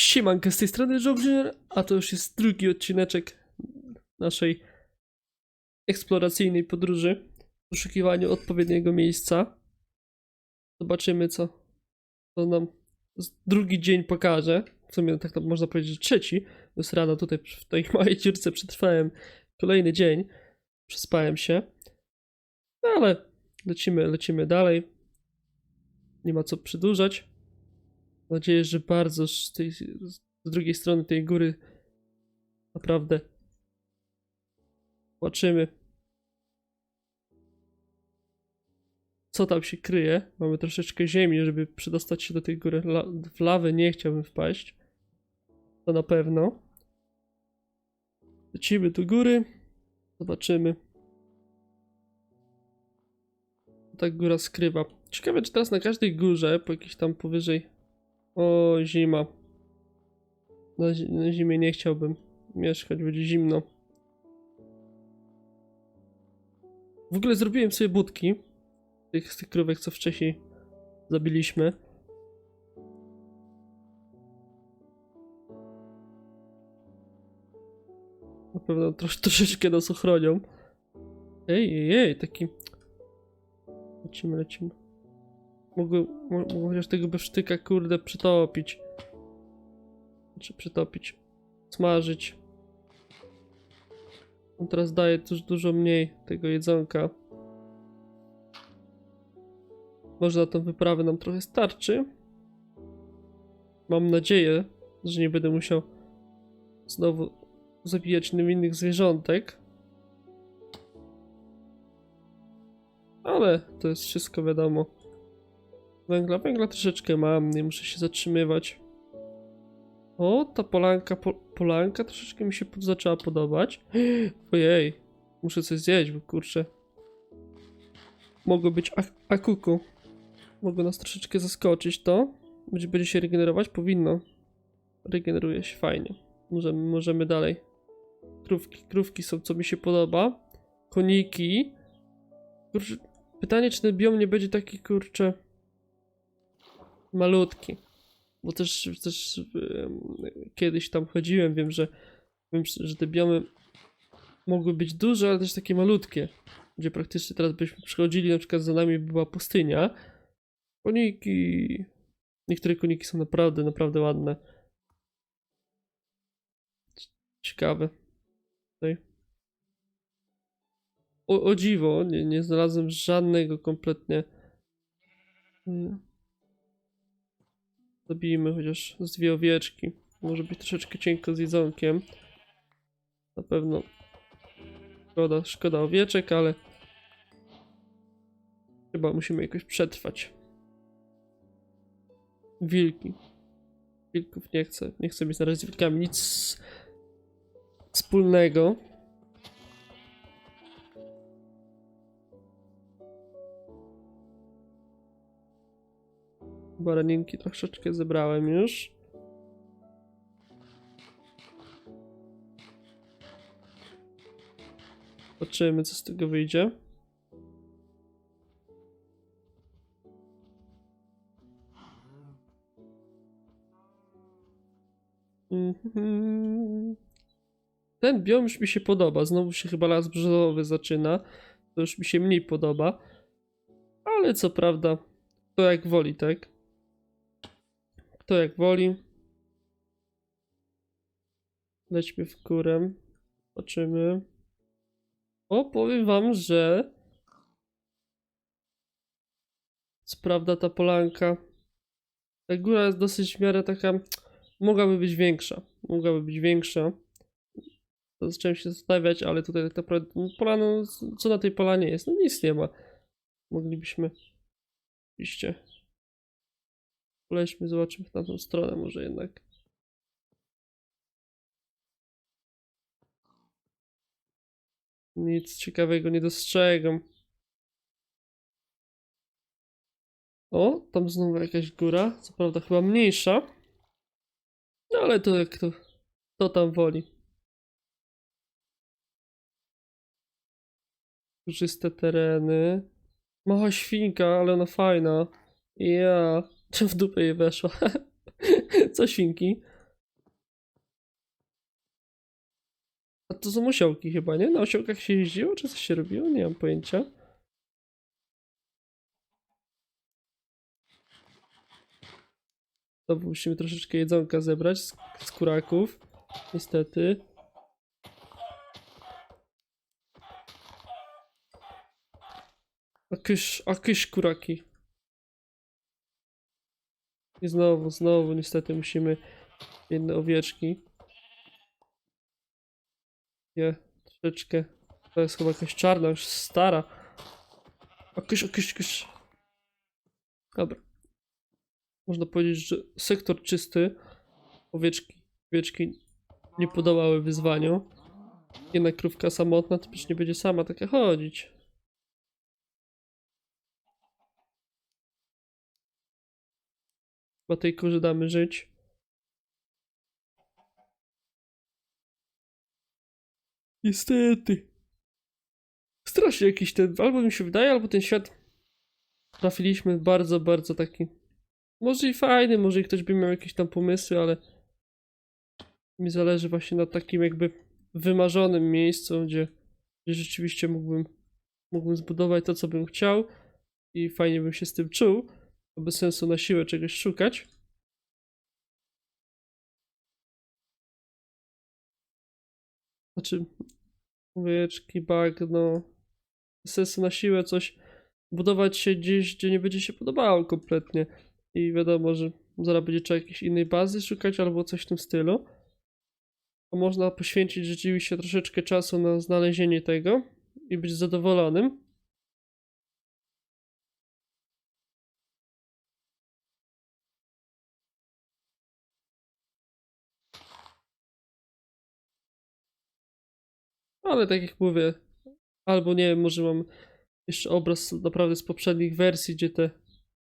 Siemanko, z tej strony Jobzier, a to już jest drugi odcineczek naszej eksploracyjnej podróży w poszukiwaniu odpowiedniego miejsca. Zobaczymy, co, co nam drugi dzień pokaże. W sumie tak to można powiedzieć, że trzeci. To jest rano tutaj w tej małej dziurce przetrwałem kolejny dzień. Przespałem się. No ale lecimy, lecimy dalej. Nie ma co przedłużać. Mam nadzieję, że bardzo z, tej, z drugiej strony tej góry naprawdę zobaczymy, co tam się kryje. Mamy troszeczkę ziemi, żeby przedostać się do tej góry. La, w lawę nie chciałbym wpaść. To na pewno. Lecimy do góry. Zobaczymy. Co ta góra skrywa. Ciekawe, czy teraz na każdej górze, po jakiejś tam powyżej o, zima. Na, na zimie nie chciałbym mieszkać, będzie zimno. W ogóle zrobiłem sobie budki. Tych, z tych krówek, co wcześniej zabiliśmy. Na pewno trosz, troszeczkę nas ochronią. Ej, ej, ej, taki... Lecimy, lecimy. Mogę, mo- mogę chociaż tego besztyka, kurde, przytopić. Czy przytopić. Smażyć. On teraz daje też dużo mniej tego jedzonka. Może na tą wyprawę nam trochę starczy. Mam nadzieję, że nie będę musiał znowu zabijać innych zwierzątek. Ale to jest wszystko wiadomo. Węgla, węgla troszeczkę mam, nie muszę się zatrzymywać. O, ta polanka, po, polanka troszeczkę mi się zaczęła podobać. Ojej, muszę coś zjeść, bo kurczę. Mogło być ak akuku. Mogło nas troszeczkę zaskoczyć to. Będzie, będzie się regenerować? Powinno. Regeneruje się fajnie. Możemy, możemy dalej. Krówki, krówki są co mi się podoba. Koniki. Kurczę, pytanie czy ten biom nie będzie taki kurczę malutki. Bo też, też kiedyś tam chodziłem, wiem, że wiem, że te biomy mogły być duże, ale też takie malutkie. Gdzie praktycznie teraz byśmy przychodzili, na przykład za nami była pustynia. Koniki. Niektóre koniki są naprawdę, naprawdę ładne. Ciekawe. Tutaj. O, o dziwo, nie, nie znalazłem żadnego kompletnie. Mm. Zabijmy chociaż z dwie owieczki. Może być troszeczkę cienko z jedzonkiem. Na pewno. Szkoda, szkoda owieczek, ale chyba musimy jakoś przetrwać. Wilki. Wilków nie chcę. Nie chcę mieć na razie z wilkami nic wspólnego. Baraninki troszeczkę zebrałem już. Zobaczymy, co z tego wyjdzie. Mhm. Ten biom już mi się podoba. Znowu się chyba las brzozowy zaczyna. To już mi się mniej podoba. Ale co prawda, to jak woli, tak? Kto jak woli. Lećmy w górę. Zobaczymy. O, powiem wam, że co prawda ta polanka ta góra jest dosyć w miarę taka mogłaby być większa. Mogłaby być większa. To Zacząłem się zastanawiać, ale tutaj tak naprawdę no, polano, co na tej polanie jest? No nic nie ma. Moglibyśmy oczywiście Polećmy, zobaczymy w tamtą stronę może jednak. Nic ciekawego nie dostrzegam. O, tam znowu jakaś góra, co prawda chyba mniejsza. No ale to jak to, to tam woli. Czyste tereny. Mała świnka, ale ona fajna. Ja, czy w dupę je weszła. Co świnki? A to są osiołki chyba, nie? Na osiołkach się jeździło, czy coś się robiło? Nie mam pojęcia. To musimy troszeczkę jedzonka zebrać z, z kuraków. Niestety. Akysz, akysz kuraki. I znowu, znowu niestety musimy jedne owieczki. Nie, troszeczkę. To jest chyba jakaś czarna, już stara. A kysz, a kysz, kysz. Dobra. Można powiedzieć, że sektor czysty. Owieczki, owieczki nie podołały wyzwaniu. Jedna krówka samotna to przecież nie będzie sama taka chodzić. Chyba tej kurze damy żyć. Niestety. Strasznie jakiś ten, albo mi się wydaje, albo ten świat trafiliśmy bardzo, bardzo taki, może i fajny, może i ktoś by miał jakieś tam pomysły, ale mi zależy właśnie na takim jakby wymarzonym miejscu, gdzie, gdzie rzeczywiście mógłbym, mógłbym zbudować to, co bym chciał i fajnie bym się z tym czuł, to bez sensu na siłę czegoś szukać. Znaczy, owieczki, bagno, bez sensu na siłę coś budować się gdzieś, gdzie nie będzie się podobało kompletnie. I wiadomo, że zaraz będzie trzeba jakiejś innej bazy szukać albo coś w tym stylu. Można poświęcić rzeczywiście troszeczkę czasu na znalezienie tego i być zadowolonym. Ale tak jak mówię, albo nie wiem, może mam jeszcze obraz naprawdę z poprzednich wersji, gdzie te,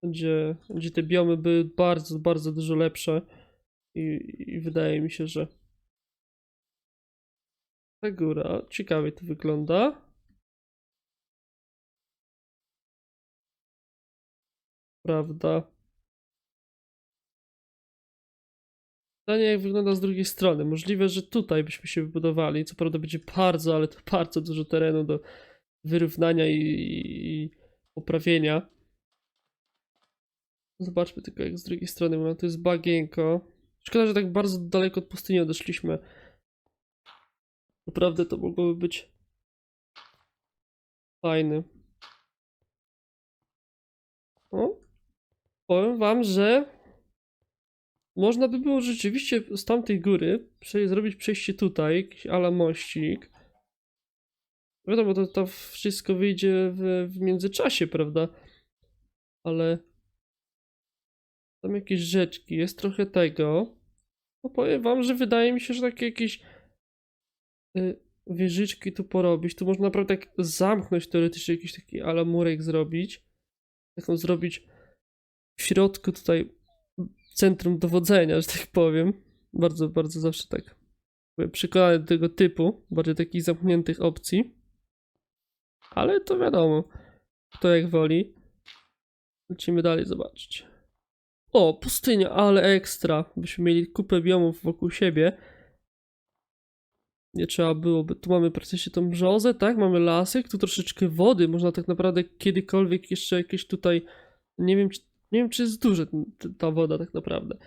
gdzie, gdzie te biomy były bardzo, bardzo dużo lepsze i, i wydaje mi się, że ta góra ciekawie to wygląda. Prawda? Pytanie jak wygląda z drugiej strony. Możliwe, że tutaj byśmy się wybudowali. Co prawda będzie bardzo, ale to bardzo dużo terenu do wyrównania i, i, poprawienia. Zobaczmy tylko jak z drugiej strony mamy. To jest bagienko. Szkoda, że tak bardzo daleko od pustyni odeszliśmy. Naprawdę to mogłoby być fajne. O, powiem wam, że można by było rzeczywiście z tamtej góry zrobić przejście tutaj, ala mościk. Wiadomo, to, to wszystko wyjdzie w, w międzyczasie, prawda? Ale tam jakieś rzeczki, jest trochę tego. No powiem wam, że wydaje mi się, że takie jakieś y, wieżyczki tu porobić. Tu można naprawdę tak zamknąć teoretycznie jakiś taki ala murek zrobić. Taką zrobić w środku tutaj centrum dowodzenia, że tak powiem. Bardzo, bardzo zawsze tak byłem przekonany do tego typu, bardziej takich zamkniętych opcji. Ale to wiadomo, kto jak woli. Lecimy dalej zobaczyć. O, pustynia, ale ekstra. Byśmy mieli kupę biomów wokół siebie. Nie trzeba byłoby. Tu mamy praktycznie tą brzozę, tak? Mamy lasek, tu troszeczkę wody. Można tak naprawdę kiedykolwiek jeszcze jakieś tutaj. Nie wiem, czy, nie wiem, czy jest t- ta woda tak naprawdę.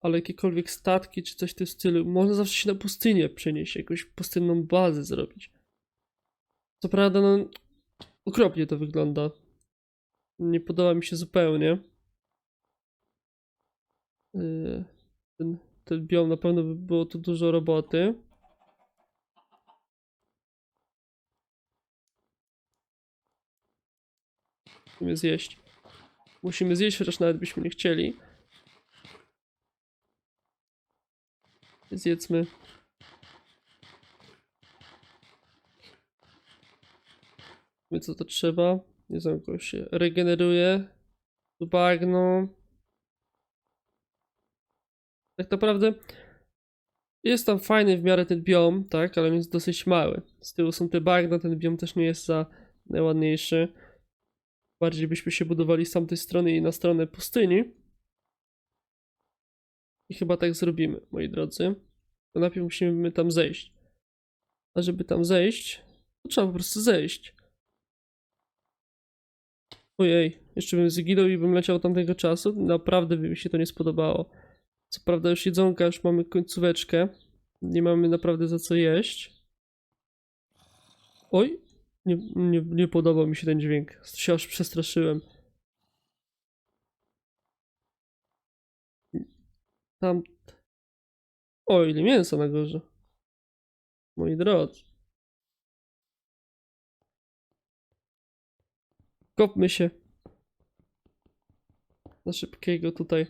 Ale jakiekolwiek statki czy coś w tym stylu. Można zawsze się na pustynię przenieść, jakąś pustynną bazę zrobić. Co prawda, no. Okropnie to wygląda. Nie podoba mi się zupełnie. Yy, Ten, ten biom na pewno by było tu dużo roboty. Musimy zjeść. Musimy zjeść, chociaż nawet byśmy nie chcieli. Zjedzmy. Wiemy co to trzeba. Nie jakoś się regeneruje. Tu bagno. Tak naprawdę jest tam fajny w miarę ten biom, tak, ale jest dosyć mały. Z tyłu są te bagna, ten biom też nie jest za najładniejszy. Bardziej byśmy się budowali z tamtej strony i na stronę pustyni. I chyba tak zrobimy, moi drodzy. To najpierw musimy tam zejść. A żeby tam zejść, to trzeba po prostu zejść. Ojej, jeszcze bym zginął i bym leciał tamtego czasu. Naprawdę by mi się to nie spodobało. Co prawda już jedzonka, już mamy końcóweczkę. Nie mamy naprawdę za co jeść. Oj, nie, nie, nie podobał mi się ten dźwięk. Się aż przestraszyłem. Tam. O, ile mięsa na górze. Moi drodzy. Kopmy się. Na szybkiego tutaj.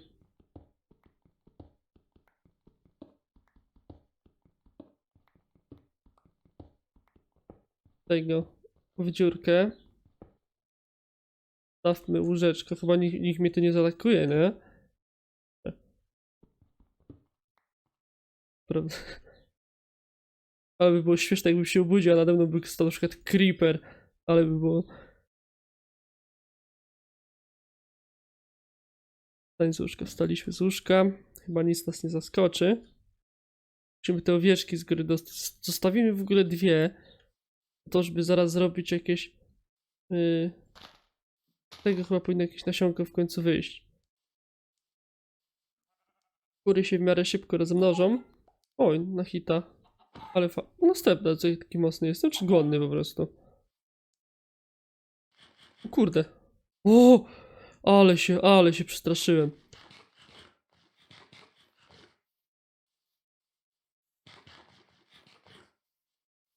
Tego w dziurkę. Stawmy łóżeczko. Chyba nikt, nikt mnie tu nie zaatakuje, nie? Prawda? Ale by było śmieszne, jakbym się obudził, a nade mną by stał na przykład creeper. Ale by było... Wstań z łóżka, wstaliśmy z łóżka. Chyba nic nas nie zaskoczy. Musimy te owieczki z góry dostać. Zostawimy w ogóle dwie. To, żeby zaraz zrobić jakieś... Yy... Tego chyba powinno jakieś nasionko w końcu wyjść. Kury się w miarę szybko rozmnożą. Oj, na hita. Ale fa... Następna, co taki mocny jestem, czy głodny po prostu? O kurde. O! Ale się, ale się przestraszyłem.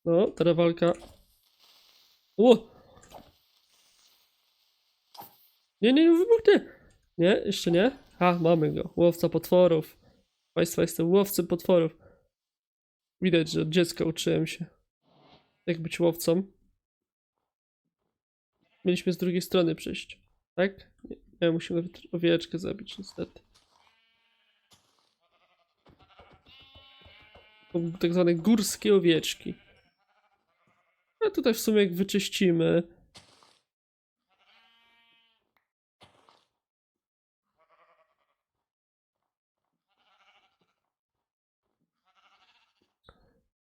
No, teraz walka. O! Nie, nie, nie, wybuchnie! Nie, jeszcze nie? A, mamy go. Łowca potworów. Państwa, jestem łowcą potworów. Widać, że od dziecka uczyłem się, jak być łowcą. Mieliśmy z drugiej strony przejść, tak? Nie musimy nawet owieczkę zabić, niestety. To tak zwane górskie owieczki. A tutaj w sumie jak wyczyścimy.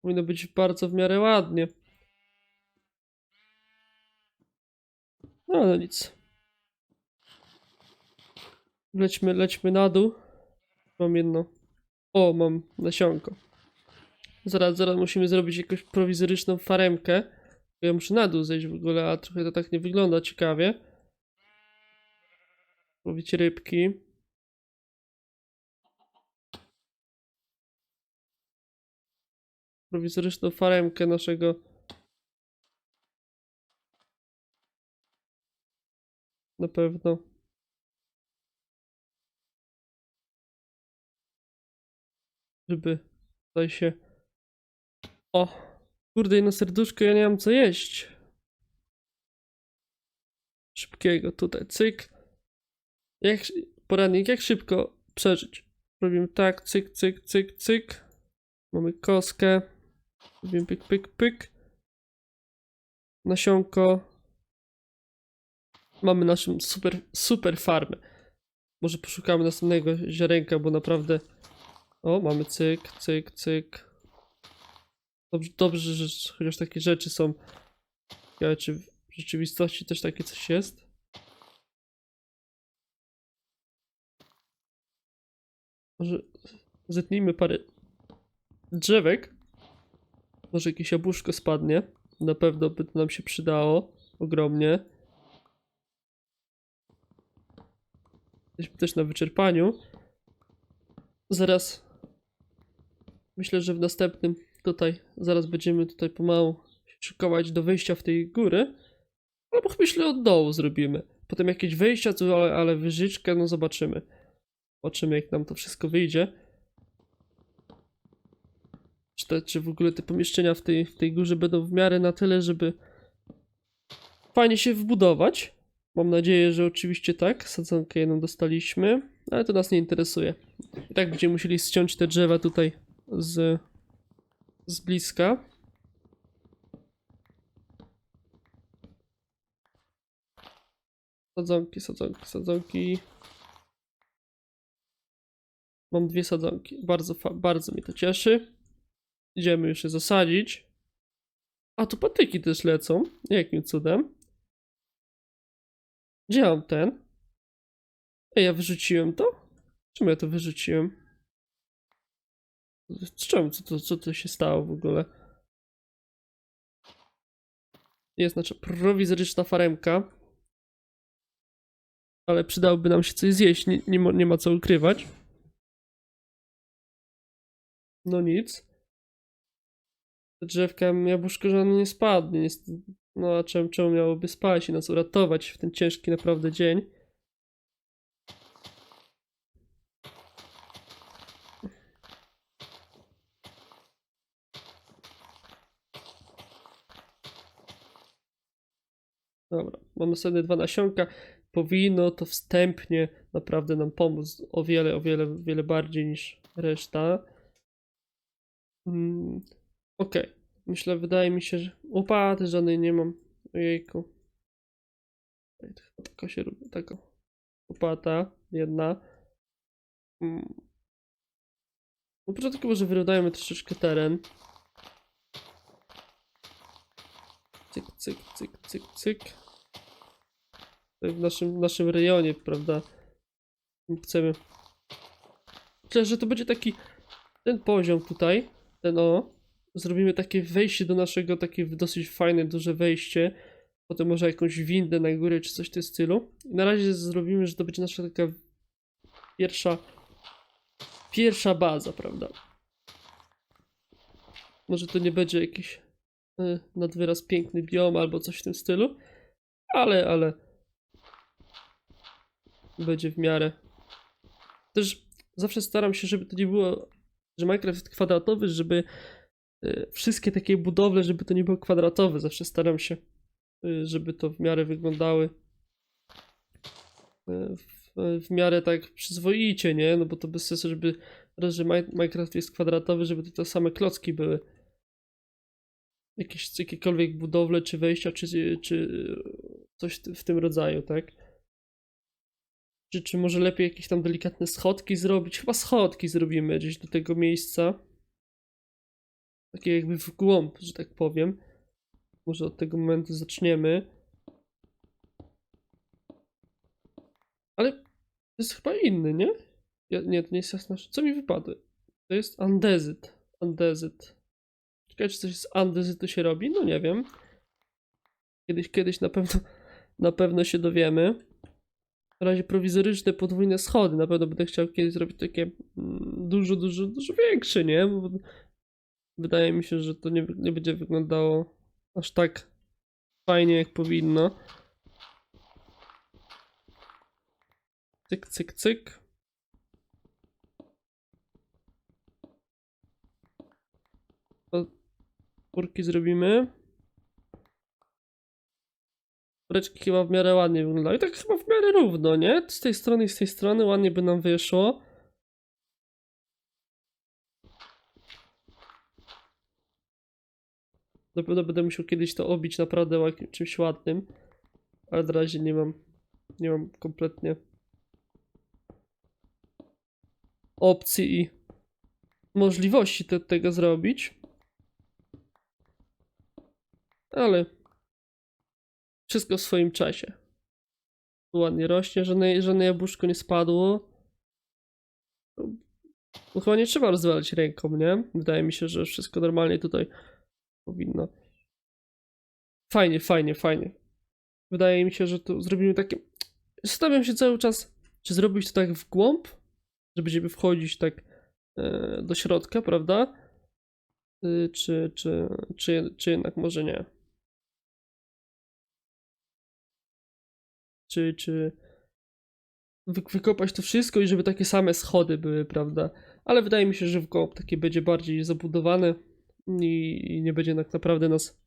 Powinno być bardzo w miarę ładnie. No ale nic. Lećmy, lećmy na dół. Mam jedno. O, mam nasionko. Zaraz, zaraz musimy zrobić jakąś prowizoryczną faremkę. Ja muszę na dół zejść w ogóle, a trochę to tak nie wygląda ciekawie. Łowić rybki. Prowizoryczną faremkę naszego na pewno. Żeby tutaj się. O! Kurde, jedno serduszko, ja nie mam co jeść. Szybkiego tutaj, cyk. Jak poradnik, jak szybko przeżyć? Robimy tak, cyk, cyk, cyk, cyk. Mamy kostkę. Robimy pyk, pyk, pyk. Nasionko. Mamy naszą super, super farmę. Może poszukamy następnego ziarenka, bo naprawdę... O, mamy cyk, cyk, cyk. Dobrze, dobrze że chociaż takie rzeczy są. Ciekawe, czy w rzeczywistości też takie coś jest? Może zetnijmy parę drzewek. Może jakieś jabłuszko spadnie. Na pewno by to nam się przydało. Ogromnie. Jesteśmy też na wyczerpaniu. Zaraz. Myślę, że w następnym tutaj, zaraz będziemy tutaj pomału szykować do wyjścia w tej góry. Albo myślę od dołu zrobimy. Potem jakieś wejścia, ale, ale wyżyczkę, no zobaczymy. Zobaczymy jak nam to wszystko wyjdzie. Czy, te, czy w ogóle te pomieszczenia w tej, w tej górze będą w miarę na tyle, żeby fajnie się wbudować. Mam nadzieję, że oczywiście tak. Sadzonkę jedną dostaliśmy, ale to nas nie interesuje. I tak będziemy musieli ściąć te drzewa tutaj z, z bliska. Sadzonki, sadzonki, sadzonki. Mam dwie sadzonki. Bardzo, bardzo mnie to cieszy. Idziemy już je zasadzić. A tu patyki też lecą. Jakim cudem? Gdzie mam ten? Ej, ja wyrzuciłem to? Czemu ja to wyrzuciłem? Czemu? Co to, co to się stało w ogóle? Jest nasza prowizoryczna faremka. Ale przydałoby nam się coś zjeść, nie, nie, ma, nie ma co ukrywać. No nic. Drzewka jabłuszko żadne nie spadnie. No a czemu, czemu miałoby spać i nas uratować w ten ciężki naprawdę dzień? Dobra, mam następne dwa nasionka. Powinno to wstępnie naprawdę nam pomóc o wiele, o wiele, wiele bardziej niż reszta. Mm, Okej, myślę, wydaje mi się, że łopaty żadnej nie mam. Ojejku. Taka się robi, taka łopata, jedna. Mm. Na początku może wyrodajmy troszeczkę teren. Cyk, cyk, cyk, cyk, cyk. W naszym, naszym rejonie, prawda? Chcemy. Myślę, że to będzie taki ten poziom tutaj, ten o. Zrobimy takie wejście do naszego, takie dosyć fajne, duże wejście. Potem może jakąś windę na górę, czy coś w tym stylu. I na razie zrobimy, że to będzie nasza taka pierwsza, pierwsza baza, prawda? Może to nie będzie jakiś nad wyraz piękny biom albo coś w tym stylu, ale, ale będzie w miarę. Też zawsze staram się, żeby to nie było, że Minecraft jest kwadratowy, żeby y, wszystkie takie budowle, żeby to nie było kwadratowe. Zawsze staram się, y, żeby to w miarę wyglądały y, w, w miarę tak przyzwoicie, nie? No bo to bez sensu, żeby raz, że Mi- Minecraft jest kwadratowy, żeby to te same klocki były. Jakieś jakiekolwiek budowle, czy wejścia, czy, czy coś w tym rodzaju, tak? Czy, czy może lepiej jakieś tam delikatne schodki zrobić? Chyba schodki zrobimy gdzieś do tego miejsca. Takie jakby w głąb, że tak powiem. Może od tego momentu zaczniemy. Ale to jest chyba inny, nie? Ja, nie, to nie jest jasne. Co mi wypadło? To jest andezyt. Andezyt. Ciekawe, czy coś z andezytu się robi? No nie wiem. Kiedyś, kiedyś na pewno, na pewno się dowiemy. Na razie prowizoryczne podwójne schody. Na pewno będę chciał kiedyś zrobić takie mm, dużo, dużo, dużo większe, nie? Bo wydaje mi się, że to nie, nie będzie wyglądało aż tak fajnie, jak powinno. Cyk, cyk, cyk. Kurki zrobimy. Woreczki chyba w miarę ładnie wyglądają. I tak chyba w miarę równo, nie? Z tej strony i z tej strony ładnie by nam wyszło. Na pewno będę musiał kiedyś to obić naprawdę czymś ładnym. Ale na razie nie mam. Nie mam kompletnie opcji i możliwości te, tego zrobić. Ale wszystko w swoim czasie. Ładnie rośnie, żadne, żadne jabłuszko nie spadło. No, chyba nie trzeba rozwalać ręką, nie? Wydaje mi się, że wszystko normalnie tutaj powinno. Fajnie, fajnie, fajnie. Wydaje mi się, że tu zrobimy takie. Zastanawiam się cały czas, czy zrobić to tak w głąb, że będziemy wchodzić tak e, do środka, prawda? Y, czy, czy, czy, czy jednak może nie? Czy, czy wy, wykopać to wszystko i żeby takie same schody były, prawda? Ale wydaje mi się, że w głąb takie będzie bardziej zabudowane i, i nie będzie tak naprawdę nas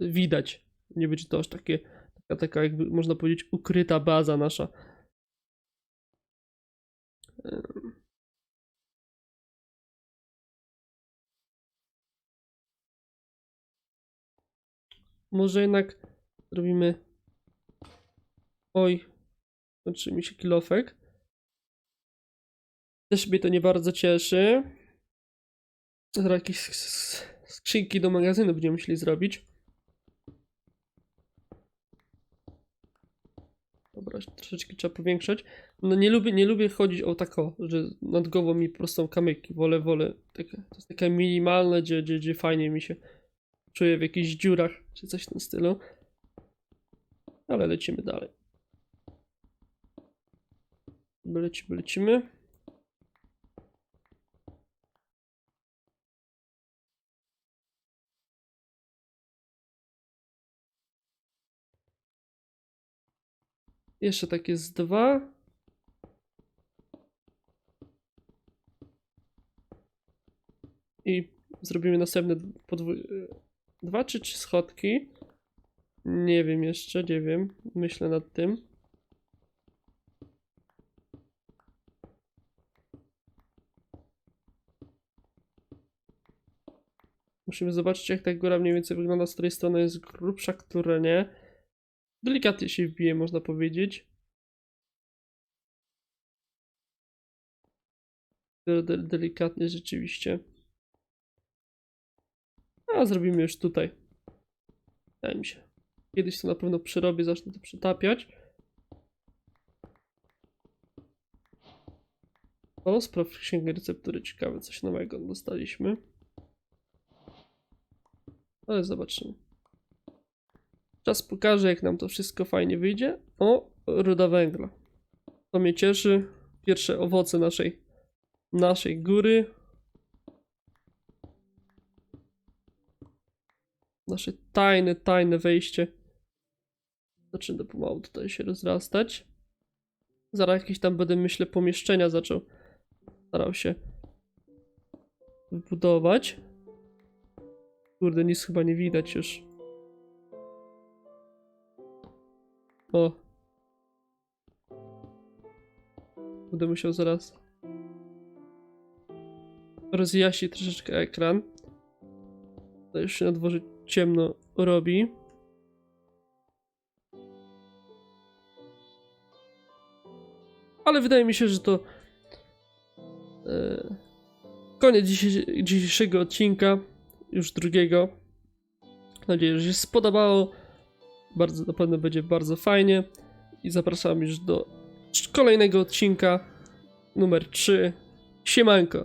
widać. Nie będzie to aż takie, taka, taka jakby można powiedzieć ukryta baza nasza. Może jednak robimy. Oj, kończy mi się kilofek. Też mnie to nie bardzo cieszy. Zaraz jakieś skrzynki do magazynu będziemy musieli zrobić. Dobra, troszeczkę trzeba powiększać. No nie lubię, nie lubię chodzić o tako, że nad głową mi prostą kamyki. Wolę, wolę. Takie, to jest takie minimalne, gdzie, gdzie, gdzie fajnie mi się czuję w jakichś dziurach, czy coś w tym stylu. Ale lecimy dalej. Lecimy, lecimy. Jeszcze tak jest dwa. I zrobimy następne. Dwa czy trzy schodki. Nie wiem jeszcze, nie wiem. Myślę nad tym. Musimy zobaczyć, jak ta góra mniej więcej wygląda, z której strony jest grubsza, która nie. Delikatnie się wbije, można powiedzieć. De de delikatnie rzeczywiście. A zrobimy już tutaj. Wydaje mi się. Kiedyś to na pewno przerobię, zacznę to przetapiać. O, spraw w księgę receptury. Ciekawe, coś nowego dostaliśmy. Ale zobaczymy. Czas pokaże, jak nam to wszystko fajnie wyjdzie. O, ruda węgla. To mnie cieszy. Pierwsze owoce naszej, naszej góry. Nasze tajne, tajne wejście. Zaczyna pomału tutaj się rozrastać. Zaraz jakieś tam będę, myślę, pomieszczenia zaczął starał się wybudować. Kurde, nic chyba nie widać już. O. Będę musiał zaraz rozjaśnić troszeczkę ekran. To już się na dworze ciemno robi. Ale wydaje mi się, że to e, koniec dzisiejszego odcinka, już drugiego. Mam nadzieję, że się spodobało. Bardzo, na pewno będzie bardzo fajnie. I zapraszam już do kolejnego odcinka numer 3. Siemanko.